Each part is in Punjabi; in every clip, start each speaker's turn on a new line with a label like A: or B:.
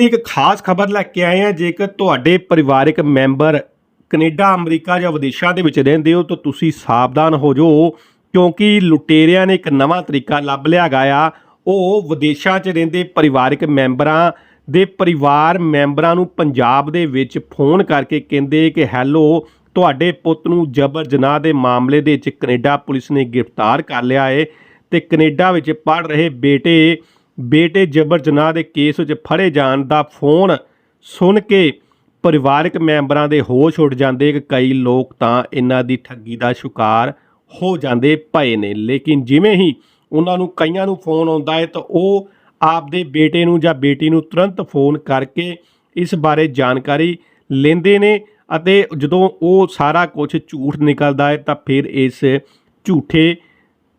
A: ਲਈ ਇੱਕ ਖਾਸ ਖਬਰ ਲੈ ਕੇ ਆਏ ਹਾਂ। ਜੇਕਰ ਤੁਹਾਡੇ ਪਰਿਵਾਰਕ ਮੈਂਬਰ ਕੈਨੇਡਾ, ਅਮਰੀਕਾ ਜਾਂ ਵਿਦੇਸ਼ਾਂ ਦੇ ਵਿੱਚ ਰਹਿੰਦੇ ਹੋ ਤਾਂ ਤੁਸੀਂ ਸਾਵਧਾਨ ਹੋ ਜਾਓ, ਕਿਉਂਕਿ ਲੁਟੇਰਿਆਂ ਨੇ ਇੱਕ ਨਵਾਂ ਤਰੀਕਾ ਲੱਭ ਲਿਆ ਗਿਆ ਉਹ ਵਿਦੇਸ਼ਾਂ 'ਚ ਰਹਿੰਦੇ ਪਰਿਵਾਰਕ ਮੈਂਬਰਾਂ ਦੇ ਪਰਿਵਾਰ ਮੈਂਬਰਾਂ ਨੂੰ ਪੰਜਾਬ ਦੇ ਵਿੱਚ ਫੋਨ ਕਰਕੇ ਕਹਿੰਦੇ ਕਿ, ਹੈਲੋ, ਤੁਹਾਡੇ ਪੁੱਤ ਨੂੰ ਜਬਰ ਜਨਾਹ ਦੇ ਮਾਮਲੇ ਦੇ ਵਿੱਚ ਕੈਨੇਡਾ ਪੁਲਿਸ ਨੇ ਗ੍ਰਿਫਤਾਰ ਕਰ ਲਿਆ ਏ ਤੇ ਕੈਨੇਡਾ ਵਿੱਚ ਪੜ ਰਹੇ ਬੇਟੇ ਬੇਟੇ ਜਬਰ ਜਨਾਹ ਦੇ ਕੇਸ ਵਿੱਚ ਫੜੇ ਜਾਣ ਦਾ ਫੋਨ ਸੁਣ ਕੇ ਪਰਿਵਾਰਕ ਮੈਂਬਰਾਂ ਦੇ ਹੋਸ਼ ਉੱਡ ਜਾਂਦੇ। ਕਿ ਕਈ ਲੋਕ ਤਾਂ ਇਹਨਾਂ ਦੀ ਠੱਗੀ ਦਾ ਸ਼ਿਕਾਰ ਹੋ ਜਾਂਦੇ ਪਏ ਨੇ। ਲੇਕਿਨ ਜਿਵੇਂ ਹੀ ਉਹਨਾਂ ਨੂੰ ਕਈਆਂ ਨੂੰ ਫੋਨ ਆਉਂਦਾ ਹੈ ਤਾਂ ਉਹ ਆਪਦੇ ਬੇਟੇ ਨੂੰ ਜਾਂ ਬੇਟੀ ਨੂੰ ਤੁਰੰਤ ਫੋਨ ਕਰਕੇ ਇਸ ਬਾਰੇ ਜਾਣਕਾਰੀ ਲੈਂਦੇ ਨੇ ਅਤੇ ਜਦੋਂ ਉਹ ਸਾਰਾ ਕੁਝ ਝੂਠ ਨਿਕਲਦਾ ਹੈ ਤਾਂ ਫਿਰ ਇਸ ਝੂਠੇ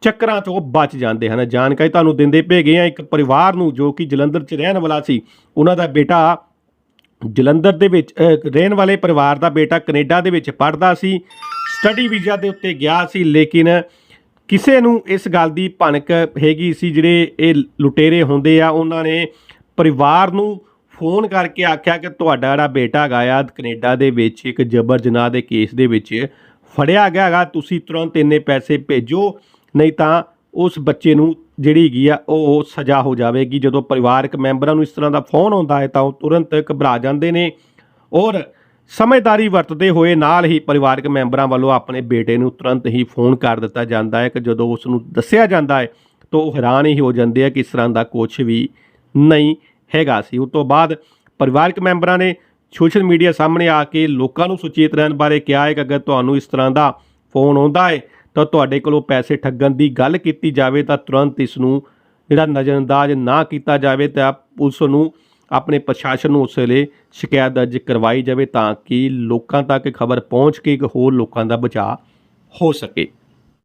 A: ਚੱਕਰਾਂ ਤੋਂ ਬਚ ਜਾਂਦੇ ਹਨ। ਜਾਣਕਾਰੀ ਤੁਹਾਨੂੰ ਦਿੰਦੇ ਪਏ ਗਏ ਆ, ਇੱਕ ਪਰਿਵਾਰ ਨੂੰ ਜੋ ਕਿ ਜਲੰਧਰ 'ਚ ਰਹਿਣ ਵਾਲਾ ਸੀ, ਉਹਨਾਂ ਦਾ ਬੇਟਾ ਜਲੰਧਰ ਦੇ ਵਿੱਚ ਰਹਿਣ ਵਾਲੇ ਪਰਿਵਾਰ ਦਾ ਬੇਟਾ ਕੈਨੇਡਾ ਦੇ ਵਿੱਚ ਪੜ੍ਹਦਾ ਸੀ, ਸਟੱਡੀ ਵੀਜ਼ਾ ਦੇ ਉੱਤੇ ਗਿਆ ਸੀ, ਲੇਕਿਨ ਕਿਸੇ ਨੂੰ ਇਸ ਗੱਲ ਦੀ ਭਣਕ ਹੈਗੀ ਸੀ, ਜਿਹੜੇ ਇਹ ਲੁਟੇਰੇ ਹੁੰਦੇ ਆ, ਉਹਨਾਂ ਨੇ ਪਰਿਵਾਰ ਨੂੰ ਫੋਨ ਕਰਕੇ ਆਖਿਆ ਕਿ ਤੁਹਾਡਾ ਜਿਹੜਾ ਬੇਟਾ ਗਾਇਆ ਕੈਨੇਡਾ ਦੇ ਵਿੱਚ ਇੱਕ ਜਬਰ ਜਨਾਹ ਦੇ ਕੇਸ ਦੇ ਵਿੱਚ ਫੜਿਆ ਗਿਆ ਹੈਗਾ, ਤੁਸੀਂ ਤੁਰੰਤ ਇੰਨੇ ਪੈਸੇ ਭੇਜੋ ਨਹੀਂ ਤਾਂ ਉਸ ਬੱਚੇ ਨੂੰ ਜਿਹੜੀ ਹੈਗੀ ਆ, ਉਹ ਸਜ਼ਾ ਹੋ ਜਾਵੇਗੀ। ਜਦੋਂ ਪਰਿਵਾਰਕ ਮੈਂਬਰਾਂ ਨੂੰ ਇਸ ਤਰ੍ਹਾਂ ਦਾ ਫੋਨ ਆਉਂਦਾ ਹੈ, ਤਾਂ ਉਹ ਤੁਰੰਤ ਘਬਰਾ ਜਾਂਦੇ ਨੇ ਔਰ ਸਮਝਦਾਰੀ ਵਰਤਦੇ ਹੋਏ ਨਾਲ ਹੀ ਪਰਿਵਾਰਕ ਮੈਂਬਰਾਂ ਵੱਲੋਂ ਆਪਣੇ ਬੇਟੇ ਨੂੰ ਤੁਰੰਤ ਹੀ ਫੋਨ ਕਰ ਦਿੱਤਾ ਜਾਂਦਾ ਹੈ ਕਿ ਜਦੋਂ ਉਸ ਨੂੰ ਦੱਸਿਆ ਜਾਂਦਾ ਹੈ, ਤਾਂ ਉਹ ਹੈਰਾਨ ਹੀ ਹੋ ਜਾਂਦੇ ਆ ਕਿ ਇਸ ਤਰ੍ਹਾਂ ਦਾ ਕੁਝ ਵੀ ਨਹੀਂ ਹੈਗਾ ਸੀ। ਉਸ ਤੋਂ ਬਾਅਦ ਪਰਿਵਾਰਕ ਮੈਂਬਰਾਂ ਨੇ ਸੋਸ਼ਲ ਮੀਡੀਆ ਸਾਹਮਣੇ ਆ ਕੇ ਲੋਕਾਂ ਨੂੰ ਸੁਚੇਤ ਰਹਿਣ ਬਾਰੇ ਕਿਹਾ ਹੈ ਕਿ ਅਗਰ ਤੁਹਾਨੂੰ ਇਸ ਤਰ੍ਹਾਂ ਦਾ ਫੋਨ ਆਉਂਦਾ ਹੈ ਤਾਂ ਤੁਹਾਡੇ ਕੋਲੋਂ ਪੈਸੇ ਠੱਗਣ ਦੀ ਗੱਲ ਕੀਤੀ ਜਾਵੇ ਤਾਂ ਤੁਰੰਤ ਇਸ ਨੂੰ ਜਿਹੜਾ ਨਜ਼ਰਅੰਦਾਜ਼ ਨਾ ਕੀਤਾ ਜਾਵੇ ਤਾਂ ਪੁਲਿਸ ਨੂੰ ਆਪਣੇ ਪ੍ਰਸ਼ਾਸਨ ਨੂੰ ਉਸ ਵੇਲੇ ਸ਼ਿਕਾਇਤ ਦਰਜ ਕਰਵਾਈ ਜਾਵੇ ਤਾਂ ਕਿ ਲੋਕਾਂ ਤੱਕ ਖਬਰ ਪਹੁੰਚ ਕੇ ਇੱਕ ਹੋਰ ਲੋਕਾਂ ਦਾ ਬਚਾਅ ਹੋ ਸਕੇ।